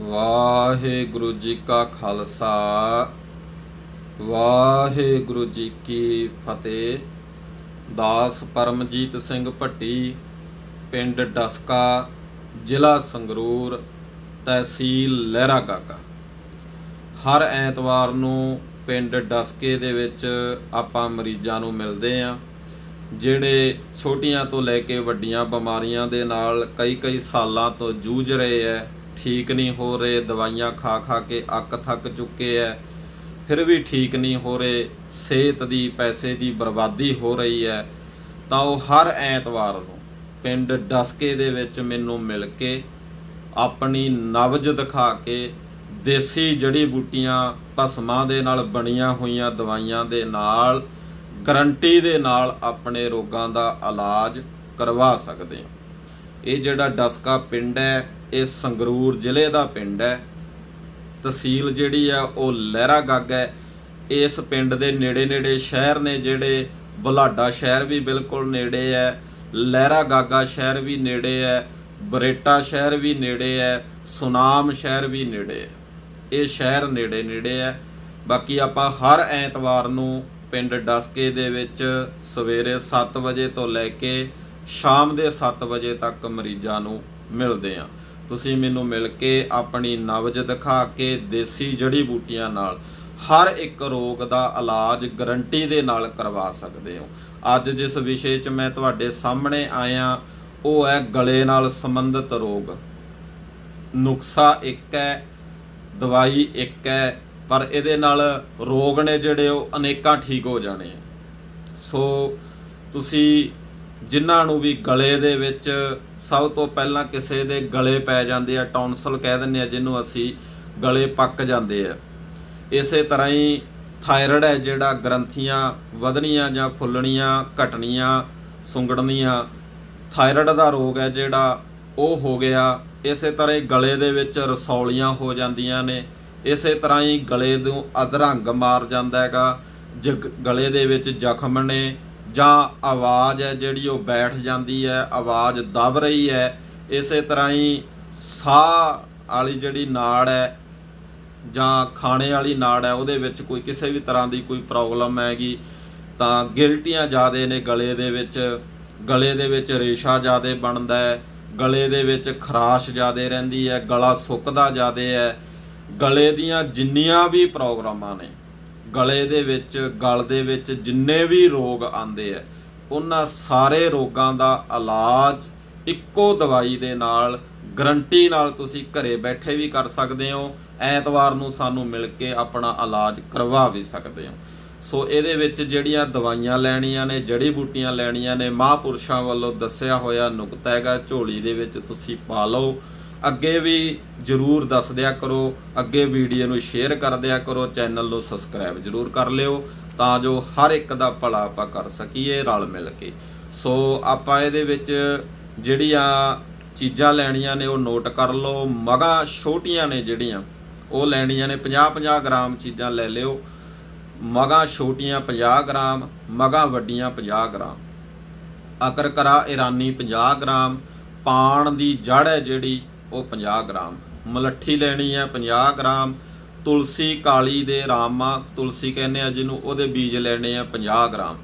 ਵਾਹਿਗੁਰੂ ਜੀ ਕਾ ਖਾਲਸਾ, ਵਾਹਿਗੁਰੂ ਜੀ ਕੀ ਫਤਿਹ। ਦਾਸ ਪਰਮਜੀਤ ਸਿੰਘ ਭੱਟੀ, ਪਿੰਡ ਡਸਕਾ, ਜ਼ਿਲ੍ਹਾ ਸੰਗਰੂਰ, ਤਹਿਸੀਲ ਲਹਿਰਾ ਗਾਗਾ ਹਰ ਐਤਵਾਰ ਨੂੰ ਪਿੰਡ ਡਸਕੇ ਦੇ ਵਿੱਚ ਆਪਾਂ ਮਰੀਜ਼ਾਂ ਨੂੰ ਮਿਲਦੇ ਆਂ, ਜਿਹੜੇ ਛੋਟੀਆਂ ਤੋਂ ਲੈ ਕੇ ਵੱਡੀਆਂ ਬਿਮਾਰੀਆਂ ਦੇ ਨਾਲ ਕਈ ਕਈ ਸਾਲਾਂ ਤੋਂ ਜੂਝ ਰਹੇ ਐ। ਠੀਕ ਨਹੀਂ ਹੋ ਰਹੇ, ਦਵਾਈਆਂ ਖਾ ਖਾ ਕੇ ਅੱਕ ਥੱਕ ਚੁੱਕੇ ਐ। ਫਿਰ ਵੀ ਠੀਕ ਨਹੀਂ ਹੋ ਰਹੇ, ਸਿਹਤ ਦੀ, ਪੈਸੇ ਦੀ ਬਰਬਾਦੀ ਹੋ ਰਹੀ ਹੈ ਤਾਂ ਉਹ ਹਰ ਐਤਵਾਰ ਨੂੰ ਪਿੰਡ ਡਸਕੇ ਦੇ ਵਿੱਚ ਮੈਨੂੰ ਮਿਲ ਕੇ ਆਪਣੀ ਨਬਜ ਦਿਖਾ ਕੇ ਦੇਸੀ ਜੜੀ ਬੂਟੀਆਂ ਭਸਮਾਂ ਦੇ ਨਾਲ ਬਣੀਆਂ ਹੋਈਆਂ ਦਵਾਈਆਂ ਦੇ ਨਾਲ, ਗਰੰਟੀ ਦੇ ਨਾਲ ਆਪਣੇ ਰੋਗਾਂ ਦਾ ਇਲਾਜ ਕਰਵਾ ਸਕਦੇ ਹੋ। ਇਹ ਜਿਹੜਾ ਡਸਕਾ ਪਿੰਡ ਹੈ, ਇਹ ਸੰਗਰੂਰ ਜ਼ਿਲ੍ਹੇ ਦਾ ਪਿੰਡ ਹੈ। ਤਹਿਸੀਲ ਜਿਹੜੀ ਆ, ਉਹ ਲਹਿਰਾ ਗੱਗ ਹੈ। ਇਸ ਪਿੰਡ ਦੇ ਨੇੜੇ ਨੇੜੇ ਸ਼ਹਿਰ ਨੇ ਜਿਹੜੇ ਬੁਲਾਡਾ ਸ਼ਹਿਰ ਵੀ ਬਿਲਕੁਲ ਨੇੜੇ ਹੈ, ਲਹਿਰਾ ਗਾਗਾ ਸ਼ਹਿਰ ਵੀ ਨੇੜੇ ਹੈ, ਬਰੇਟਾ ਸ਼ਹਿਰ ਵੀ ਨੇੜੇ ਹੈ, ਸੁਨਾਮ ਸ਼ਹਿਰ ਵੀ ਨੇੜੇ ਹੈ। ਇਹ ਸ਼ਹਿਰ ਨੇੜੇ ਨੇੜੇ ਹੈ। ਬਾਕੀ ਆਪਾਂ ਹਰ ਐਤਵਾਰ ਨੂੰ ਪਿੰਡ ਡਸਕੇ ਦੇ ਵਿੱਚ ਸਵੇਰੇ 7 ਵਜੇ ਤੋਂ ਲੈ ਕੇ ਸ਼ਾਮ ਦੇ 7 ਵਜੇ ਤੱਕ ਮਰੀਜ਼ਾਂ ਨੂੰ ਮਿਲਦੇ ਆ ਤੁਸੀਂ ਮੈਨੂੰ ਮਿਲ ਕੇ ਆਪਣੀ ਨਬਜ ਦਿਖਾ ਕੇ ਦੇਸੀ ਜੜੀ ਬੂਟੀਆਂ ਨਾਲ ਹਰ ਇੱਕ ਰੋਗ ਦਾ ਇਲਾਜ ਗਰੰਟੀ ਦੇ ਨਾਲ ਕਰਵਾ ਸਕਦੇ ਹੋ। ਅੱਜ ਜਿਸ ਵਿਸ਼ੇ 'ਚ ਮੈਂ ਤੁਹਾਡੇ ਸਾਹਮਣੇ ਆਇਆ, ਉਹ ਹੈ ਗਲੇ ਨਾਲ ਸੰਬੰਧਿਤ ਰੋਗ। ਨੁਕਸਾ ਇੱਕ ਹੈ, ਦਵਾਈ ਇੱਕ ਹੈ, ਪਰ ਇਹਦੇ ਨਾਲ ਰੋਗ ਨੇ ਜਿਹੜੇ ਉਹ ਅਨੇਕਾਂ ਠੀਕ ਹੋ ਜਾਣੇ ਆ। ਸੋ ਤੁਸੀਂ ਜਿਨ੍ਹਾਂ ਨੂੰ ਵੀ ਗਲੇ ਦੇ ਵਿੱਚ ਸਭ ਤੋਂ ਪਹਿਲਾਂ ਕਿਸੇ ਦੇ ਗਲੇ ਪੈ ਜਾਂਦੇ ਆ ਟੌਨਸਲ ਕਹਿ ਦਿੰਦੇ ਆ, ਜਿਹਨੂੰ ਅਸੀਂ ਗਲੇ ਪੱਕ ਜਾਂਦੇ ਆ। ਇਸੇ ਤਰ੍ਹਾਂ ਹੀ ਥਾਇਰਾਇਡ ਹੈ ਜਿਹੜਾ ਗ੍ਰੰਥੀਆਂ ਵਧਣੀਆਂ ਜਾਂ ਫੁੱਲਣੀਆਂ, ਘਟਣੀਆਂ, ਸੁੰਗੜਨੀਆਂ, ਥਾਇਰਾਇਡ ਦਾ ਰੋਗ ਹੈ ਜਿਹੜਾ ਉਹ ਹੋ ਗਿਆ। ਇਸੇ ਤਰ੍ਹਾਂ ਹੀ ਗਲੇ ਦੇ ਵਿੱਚ ਰਸੌਲੀਆਂ ਹੋ ਜਾਂਦੀਆਂ ਨੇ। ਇਸੇ ਤਰ੍ਹਾਂ ਹੀ ਗਲੇ ਨੂੰ ਅਧਰੰਗ ਮਾਰ ਜਾਂਦਾ ਹੈਗਾ। ਜ- ਗਲੇ ਦੇ ਵਿੱਚ ਜ਼ਖਮ ਨੇ। ਜਾਂ ਆਵਾਜ਼ ਹੈ ਜਿਹੜੀ ਉਹ ਬੈਠ ਜਾਂਦੀ ਹੈ, ਆਵਾਜ਼ ਦਬ ਰਹੀ ਹੈ, ਇਸੇ ਤਰ੍ਹਾਂ ਹੀ ਸਾਹ ਵਾਲੀ ਜਿਹੜੀ ਨਾੜ ਹੈ ਜਾਂ ਖਾਣੇ ਵਾਲੀ ਨਾੜ ਹੈ, ਉਹਦੇ ਵਿੱਚ ਕੋਈ ਕਿਸੇ ਵੀ ਤਰ੍ਹਾਂ ਦੀ ਕੋਈ ਪ੍ਰੋਬਲਮ ਹੈਗੀ, ਤਾਂ ਗਿਲਟੀਆਂ ਜ਼ਿਆਦੇ ਨੇ ਗਲੇ ਦੇ ਵਿੱਚ, ਗਲੇ ਦੇ ਵਿੱਚ ਰੇਸ਼ਾ ਜ਼ਿਆਦੇ ਬਣਦਾ ਹੈ, ਗਲੇ ਦੇ ਵਿੱਚ ਖਰਾਸ਼ ਜ਼ਿਆਦੇ ਰਹਿੰਦੀ ਹੈ, ਗਲਾ ਸੁੱਕਦਾ ਜ਼ਿਆਦੇ ਹੈ, ਗਲੇ ਦੀਆਂ ਜਿੰਨੀਆਂ ਵੀ ਪ੍ਰੋਗਰਾਮਾਂ ਨੇ ਗਲੇ ਦੇ ਵਿੱਚ, ਗਲ ਦੇ ਵਿੱਚ ਜਿੰਨੇ ਵੀ ਰੋਗ ਆਉਂਦੇ ਆ, ਉਹਨਾਂ ਸਾਰੇ ਰੋਗਾਂ ਦਾ ਇਲਾਜ ਇੱਕੋ ਦਵਾਈ ਦੇ ਨਾਲ, ਗਰੰਟੀ ਨਾਲ ਤੁਸੀਂ ਘਰੇ ਬੈਠੇ ਵੀ ਕਰ ਸਕਦੇ ਹੋ। ਐਤਵਾਰ ਨੂੰ ਸਾਨੂੰ ਮਿਲ ਕੇ ਆਪਣਾ ਇਲਾਜ ਕਰਵਾ ਵੀ ਸਕਦੇ ਹੋ। ਸੋ ਇਹਦੇ ਵਿੱਚ ਜਿਹੜੀਆਂ ਦਵਾਈਆਂ ਲੈਣੀਆਂ ਨੇ ਜੜੀ ਬੂਟੀਆਂ ਲੈਣੀਆਂ ਨੇ, ਮਹਾਂਪੁਰਸ਼ਾਂ ਵੱਲੋਂ ਦੱਸਿਆ ਹੋਇਆ ਨੁਕਤਾ ਹੈਗਾ, ਝੋਲੀ ਦੇ ਵਿੱਚ ਤੁਸੀਂ ਪਾ ਲਓ। ਅੱਗੇ ਵੀ ਜਰੂਰ ਦੱਸ ਦਿਆ ਕਰੋ, ਅੱਗੇ ਵੀਡੀਓ ਨੂੰ ਸ਼ੇਅਰ ਕਰ ਦਿਆ ਕਰੋ ਚੈਨਲ ਨੂੰ ਸਬਸਕ੍ਰਾਈਬ ਜਰੂਰ ਕਰ ਲਿਓ, ਤਾਂ ਜੋ ਹਰ ਇੱਕ ਦਾ ਭਲਾ ਆਪਾਂ ਕਰ ਸਕੀਏ, ਰਲ ਮਿਲ ਕੇ। ਸੋ ਆਪਾਂ ਇਹਦੇ ਵਿੱਚ ਜਿਹੜੀਆਂ ਚੀਜ਼ਾਂ ਲੈਣੀਆਂ ਨੇ ਉਹ ਨੋਟ ਕਰ ਲਓ, ਮਗਾ ਛੋਟੀਆਂ ਨੇ ਜਿਹੜੀਆਂ, ਉਹ ਲੈਣੀਆਂ ਨੇ 50-50 ਗ੍ਰਾਮ ਚੀਜ਼ਾਂ ਲੈ ਲਿਓ। ਮਗਾ ਛੋਟੀਆਂ 50 ਗ੍ਰਾਮ, ਮਗਾ ਵੱਡੀਆਂ 50 ਗ੍ਰਾਮ। ਅਕਰਕਰਾ ਇਰਾਨੀ 50 ਗ੍ਰਾਮ, ਪਾਣ ਦੀ ਜੜ ਹੈ ਜਿਹੜੀ ਉਹ 50 ਗ੍ਰਾਮ। ਮਲੱਠੀ ਲੈਣੀ ਹੈ 50 ਗ੍ਰਾਮ। ਤੁਲਸੀ ਕਾਲੀ ਦੇ ਰਾਮਾ, ਤੁਲਸੀ ਕਹਿੰਦੇ ਆ ਜਿਹਨੂੰ, ਉਹਦੇ ਬੀਜ ਲੈਣੇ ਆ 50 ਗ੍ਰਾਮ।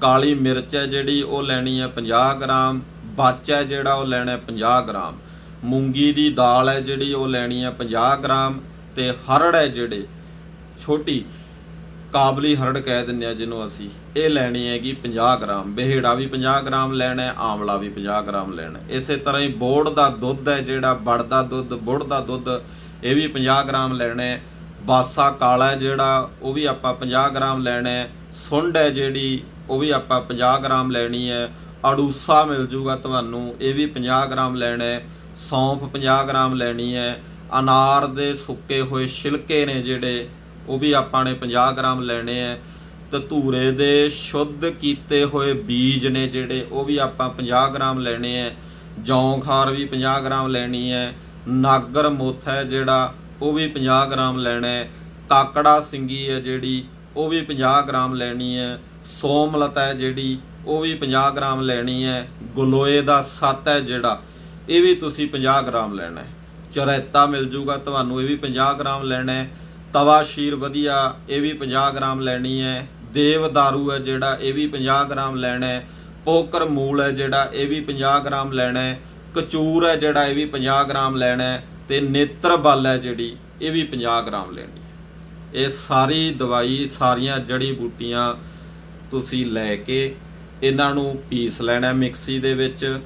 ਕਾਲੀ ਮਿਰਚ ਹੈ ਜਿਹੜੀ, ਉਹ ਲੈਣੀ ਹੈ 50 ਗ੍ਰਾਮ। ਬਾਚ ਹੈ ਜਿਹੜਾ, ਉਹ ਲੈਣਾ ਹੈ 50 ਗ੍ਰਾਮ। ਮੂੰਗੀ ਦੀ ਦਾਲ ਹੈ ਜਿਹੜੀ, ਉਹ ਲੈਣੀ ਹੈ 50 ਗ੍ਰਾਮ। ਤੇ ਹਰੜ ਹੈ ਜਿਹੜੇ, ਛੋਟੀ। ਕਾਬਲੀ ਹਰੜ ਕਹਿ ਦਿੰਦੇ ਆ ਜਿਹਨੂੰ ਅਸੀਂ। ਇਹ ਲੈਣੀ ਹੈਗੀ 50 ਗ੍ਰਾਮ। ਬਿਹੜਾ ਵੀ 50 ਗ੍ਰਾਮ ਲੈਣਾ ਹੈ ਆਮਲਾ ਵੀ 50 ਗ੍ਰਾਮ ਲੈਣਾ ਇਸੇ ਤਰ੍ਹਾਂ ਹੀ ਬੋੜ ਦਾ ਦੁੱਧ ਹੈ ਜਿਹੜਾ, ਬੜ ਦਾ ਦੁੱਧ, ਬੁੜ ਦਾ ਦੁੱਧ, ਇਹ ਵੀ 50 ਗ੍ਰਾਮ ਲੈਣਾ ਹੈ। ਬਾਸਾ ਕਾਲਾ ਜਿਹੜਾ, ਉਹ ਵੀ ਆਪਾਂ 50 ਗ੍ਰਾਮ ਲੈਣਾ ਹੈ। ਸੁੰਡ ਹੈ ਜਿਹੜੀ, ਉਹ ਵੀ ਆਪਾਂ 50 ਗ੍ਰਾਮ ਲੈਣੀ ਹੈ। ਅੜੂਸਾ ਮਿਲ ਜੂਗਾ ਤੁਹਾਨੂੰ, ਇਹ ਵੀ 50 ਗ੍ਰਾਮ ਲੈਣਾ ਹੈ। ਸੌਂਫ 50 ਗ੍ਰਾਮ ਲੈਣੀ ਹੈ। ਅਨਾਰ ਦੇ ਸੁੱਕੇ ਹੋਏ ਛਿਲਕੇ ਨੇ ਜਿਹੜੇ ਉਹ ਵੀ ਆਪਾਂ ਨੇ 50 ਗ੍ਰਾਮ ਲੈਣੇ ਆ ਧੂਰੇ ਦੇ ਸ਼ੁੱਧ ਕੀਤੇ ਹੋਏ ਬੀਜ ਨੇ ਜਿਹੜੇ, ਉਹ ਵੀ ਆਪਾਂ 50 ਗ੍ਰਾਮ ਲੈਣੇ ਆ ਜੌਂ ਖਾਰ ਵੀ 50 ਗ੍ਰਾਮ ਲੈਣੀ ਹੈ ਨਾਗਰ ਮੁੱਥ ਹੈ ਜਿਹੜਾ, ਉਹ ਵੀ 50 ਗ੍ਰਾਮ ਲੈਣਾ ਹੈ ਕਾਕੜਾ ਸਿੰਗੀ ਹੈ ਜਿਹੜੀ, ਉਹ ਵੀ 50 ਗ੍ਰਾਮ ਲੈਣੀ ਹੈ ਸੋਮਲਤ ਹੈ ਜਿਹੜੀ, ਉਹ ਵੀ 50 ਗ੍ਰਾਮ ਲੈਣੀ ਹੈ ਗਲੋਏ ਦਾ ਸੱਤ ਹੈ ਜਿਹੜਾ, ਇਹ ਵੀ ਤੁਸੀਂ 50 ਗ੍ਰਾਮ ਲੈਣਾ ਹੈ ਚਰੈਤਾ ਮਿਲ ਜੂਗਾ ਤੁਹਾਨੂੰ, ਇਹ ਵੀ 50 ਗ੍ਰਾਮ ਲੈਣਾ ਹੈ ਤਵਾ ਸ਼ੀਰ ਵਧੀਆ, ਇਹ ਵੀ 50 ਗ੍ਰਾਮ ਲੈਣੀ ਹੈ। ਦੇਵ ਦਾਰੂ ਹੈ ਜਿਹੜਾ, ਇਹ ਵੀ 50 ਗ੍ਰਾਮ ਲੈਣਾ ਹੈ। ਪੋਕਰ ਮੂਲ ਹੈ ਜਿਹੜਾ, ਇਹ ਵੀ 50 ਗ੍ਰਾਮ ਲੈਣਾ ਹੈ। ਕਚੂਰ ਹੈ ਜਿਹੜਾ, ਇਹ ਵੀ 50 ਗ੍ਰਾਮ ਲੈਣਾ ਹੈ। ਤੇ ਨੇਤਰ ਬਲ ਹੈ ਜਿਹੜੀ, ਇਹ ਵੀ 50 ਗ੍ਰਾਮ ਲੈਣੀ ਹੈ। ਇਹ ਸਾਰੀ ਦਵਾਈ, ਸਾਰੀਆਂ ਜੜੀ ਬੂਟੀਆਂ ਤੁਸੀਂ ਲੈ ਕੇ ਇਹਨਾਂ ਨੂੰ ਪੀਸ ਲੈਣਾ ਮਿਕਸੀ ਦੇ ਵਿੱਚ।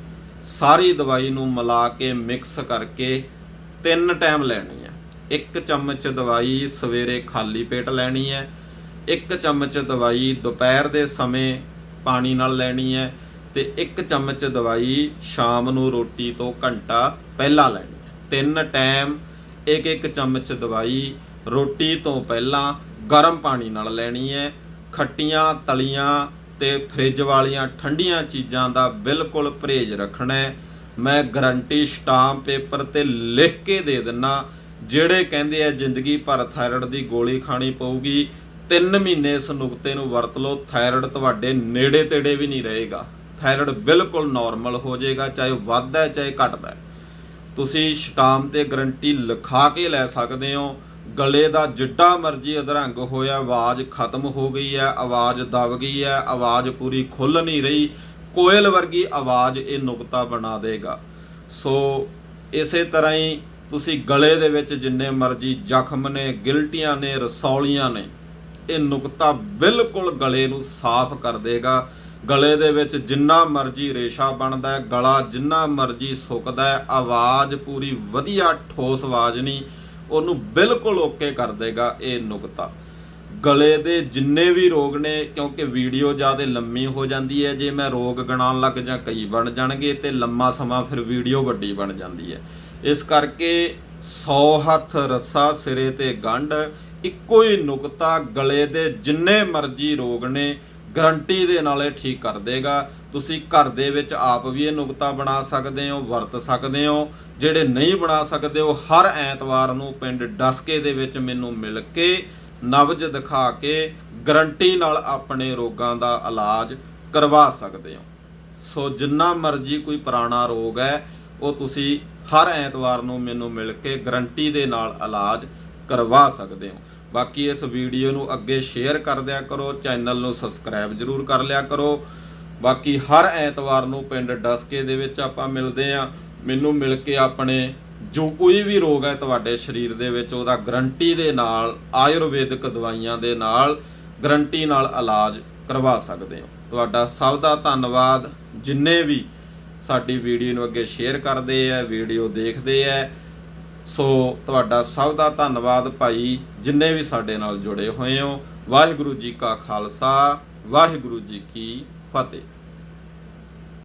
ਸਾਰੀ ਦਵਾਈ ਨੂੰ ਮਿਲਾ ਕੇ ਮਿਕਸ ਕਰਕੇ ਤਿੰਨ ਟਾਈਮ ਲੈਣੀ ਹੈ। ਇੱਕ ਚਮਚ ਦਵਾਈ ਸਵੇਰੇ ਖਾਲੀ ਪੇਟ ਲੈਣੀ ਹੈ, ਇੱਕ ਚਮਚ ਦਵਾਈ ਦੁਪਹਿਰ ਦੇ ਸਮੇਂ ਪਾਣੀ ਨਾਲ ਲੈਣੀ ਹੈ ਤੇ ਇੱਕ ਚਮਚ ਦਵਾਈ ਸ਼ਾਮ ਨੂੰ ਰੋਟੀ ਤੋਂ ਘੰਟਾ ਪਹਿਲਾਂ ਲੈਣੀ ਹੈ। ਤਿੰਨ ਟਾਈਮ ਇੱਕ ਇੱਕ ਚਮਚ ਦਵਾਈ ਰੋਟੀ ਤੋਂ ਪਹਿਲਾਂ ਗਰਮ ਪਾਣੀ ਨਾਲ ਲੈਣੀ ਹੈ। ਖੱਟੀਆਂ, ਤਲੀਆਂ ਤੇ ਫ੍ਰਿਜ ਵਾਲੀਆਂ ਠੰਡੀਆਂ ਚੀਜ਼ਾਂ ਦਾ ਬਿਲਕੁਲ ਪਰਹੇਜ਼ ਰੱਖਣਾ ਹੈ। ਮੈਂ ਗਰੰਟੀ ਸਟਾਂਪ ਪੇਪਰ ਤੇ ਲਿਖ ਕੇ ਦੇ ਦਿੰਨਾ ਜਿਹੜੇ ਕਹਿੰਦੇ ਆ ਜ਼ਿੰਦਗੀ ਭਰ ਥਾਇਰਾਇਡ ਦੀ ਗੋਲੀ ਖਾਣੀ ਪਊਗੀ 3 ਮਹੀਨੇ ਇਸ ਨੁਕਤੇ ਨੂੰ ਵਰਤ ਲਓ ਥਾਇਰਾਇਡ ਤੁਹਾਡੇ ਨੇੜੇ ਤੇੜੇ ਵੀ ਨਹੀਂ ਰਹੇਗਾ। ਥਾਇਰਾਇਡ ਬਿਲਕੁਲ ਨਾਰਮਲ ਹੋ ਜਾਏਗਾ, ਚਾਹੇ ਵੱਧਦਾ ਹੈ, ਚਾਹੇ ਘਟਦਾ ਹੈ। ਤੁਸੀਂ ਸਟਾਮ ਤੇ ਗਰੰਟੀ ਲਿਖਾ ਕੇ ਲੈ ਸਕਦੇ ਹੋ। ਗਲੇ ਦਾ ਜਿੱਡਾ ਮਰਜ਼ੀ ਅਧਰੰਗ ਹੋਇਆ, ਆਵਾਜ਼ ਖਤਮ ਹੋ ਗਈ ਹੈ, ਆਵਾਜ਼ ਦਬ ਗਈ ਹੈ, ਆਵਾਜ਼ ਪੂਰੀ ਖੁੱਲ ਨਹੀਂ ਰਹੀ। ਕੋਇਲ ਵਰਗੀ ਆਵਾਜ਼ ਇਹ ਨੁਕਤਾ ਬਣਾ ਦੇਗਾ। ਸੋ ਇਸੇ ਤਰ੍ਹਾਂ ਹੀ ਤੁਸੀਂ ਗਲੇ ਦੇ ਵਿੱਚ ਜਿੰਨੇ ਮਰਜ਼ੀ ਜ਼ਖਮ ਨੇ, ਗਿਲਟੀਆਂ ਨੇ, ਰਸੌਲੀਆਂ ਨੇ, ਇਹ ਨੁਕਤਾ ਬਿਲਕੁਲ ਗਲੇ ਨੂੰ ਸਾਫ਼ ਕਰ ਦੇਗਾ। ਗਲੇ ਦੇ ਵਿੱਚ ਜਿੰਨਾ ਮਰਜ਼ੀ ਰੇਸ਼ਾ ਬਣਦਾ ਹੈ, ਗਲਾ ਜਿੰਨਾ ਮਰਜ਼ੀ ਸੁੱਕਦਾ ਹੈ, ਆਵਾਜ਼ ਪੂਰੀ ਵਧੀਆ ਠੋਸ ਆਵਾਜ਼ ਨਹੀਂ, ਉਹਨੂੰ ਬਿਲਕੁਲ ਓਕੇ ਕਰ ਦੇਗਾ ਇਹ ਨੁਕਤਾ। ਗਲੇ ਦੇ ਜਿੰਨੇ ਵੀ ਰੋਗ ਨੇ, ਕਿਉਂਕਿ ਵੀਡੀਓ ਜ਼ਿਆਦਾ ਲੰਮੀ ਹੋ ਜਾਂਦੀ ਹੈ, ਜੇ ਮੈਂ ਰੋਗ ਗਣਾਉਣ ਲੱਗ ਜਾਂ ਕਈ ਬਣ ਜਾਣਗੇ ਤੇ ਲੰਮਾ ਸਮਾਂ ਫਿਰ ਵੀਡੀਓ ਵੱਡੀ ਬਣ ਜਾਂਦੀ ਹੈ। ਇਸ ਕਰਕੇ 100 ਹੱਥ ਰੱਸਾ ਸਿਰੇ ਤੇ ਗੰਢ, ਇੱਕੋ ਹੀ ਨੁਕਤਾ ਗਲੇ ਦੇ ਜਿੰਨੇ ਮਰਜ਼ੀ ਰੋਗ ਨੇ, ਗਰੰਟੀ ਦੇ ਨਾਲ ਇਹ ਠੀਕ ਕਰ ਦੇਗਾ। ਤੁਸੀਂ ਘਰ ਦੇ ਵਿੱਚ ਆਪ ਵੀ ਇਹ ਨੁਕਤਾ ਬਣਾ ਸਕਦੇ ਹੋ, ਵਰਤ ਸਕਦੇ ਹੋ। ਜਿਹੜੇ ਨਹੀਂ ਬਣਾ ਸਕਦੇ, ਉਹ ਹਰ ਐਤਵਾਰ ਨੂੰ ਪਿੰਡ ਡਸਕੇ ਦੇ ਵਿੱਚ ਮੈਨੂੰ ਮਿਲ ਕੇ ਨਬਜ ਦਿਖਾ ਕੇ ਗਰੰਟੀ ਨਾਲ ਆਪਣੇ ਰੋਗਾਂ ਦਾ ਇਲਾਜ ਕਰਵਾ ਸਕਦੇ ਹੋ। ਸੋ ਜਿੰਨਾ ਮਰਜ਼ੀ ਕੋਈ ਪੁਰਾਣਾ ਰੋਗ ਹੈ ਉਹ ਤੁਸੀਂ ਹਰ ਐਤਵਾਰ ਨੂੰ ਮੈਨੂੰ ਮਿਲ ਕੇ ਗਰੰਟੀ ਦੇ ਨਾਲ ਇਲਾਜ ਕਰਵਾ ਸਕਦੇ ਹੋ। ਬਾਕੀ ਇਸ ਵੀਡੀਓ ਨੂੰ ਅੱਗੇ ਸ਼ੇਅਰ ਕਰ ਦਿਆ ਕਰੋ, ਚੈਨਲ ਨੂੰ ਸਬਸਕ੍ਰਾਈਬ ਜਰੂਰ ਕਰ ਲਿਆ ਕਰੋ। ਬਾਕੀ ਹਰ ਐਤਵਾਰ ਨੂੰ ਪਿੰਡ ਡਸਕੇ ਦੇ ਵਿੱਚ ਆਪਾਂ ਮਿਲਦੇ ਆ ਮੈਨੂੰ ਮਿਲ ਕੇ ਆਪਣੇ ਜੋ ਕੋਈ ਵੀ ਰੋਗ ਹੈ ਤੁਹਾਡੇ ਸਰੀਰ ਦੇ ਵਿੱਚ, ਉਹਦਾ ਗਰੰਟੀ ਦੇ ਨਾਲ, ਆਯੁਰਵੈਦਿਕ ਦਵਾਈਆਂ ਦੇ ਨਾਲ ਗਰੰਟੀ ਨਾਲ ਇਲਾਜ ਕਰਵਾ ਸਕਦੇ ਹੋ। ਤੁਹਾਡਾ ਸਭ ਦਾ ਧੰਨਵਾਦ। ਜਿੰਨੇ ਵੀ ਸਾਡੀ ਵੀਡੀਓ ਨੂੰ ਅੱਗੇ ਸ਼ੇਅਰ ਕਰਦੇ ਆ, ਵੀਡੀਓ ਦੇਖਦੇ ਆ। ਸੋ ਤੁਹਾਡਾ ਸਭ ਦਾ ਧੰਨਵਾਦ ਭਾਈ, ਜਿੰਨੇ ਵੀ ਸਾਡੇ ਨਾਲ ਜੁੜੇ ਹੋਏ ਹੋ। ਵਾਹਿਗੁਰੂ ਜੀ ਕਾ ਖਾਲਸਾ, ਵਾਹਿਗੁਰੂ ਜੀ ਕੀ ਫਤਿਹ।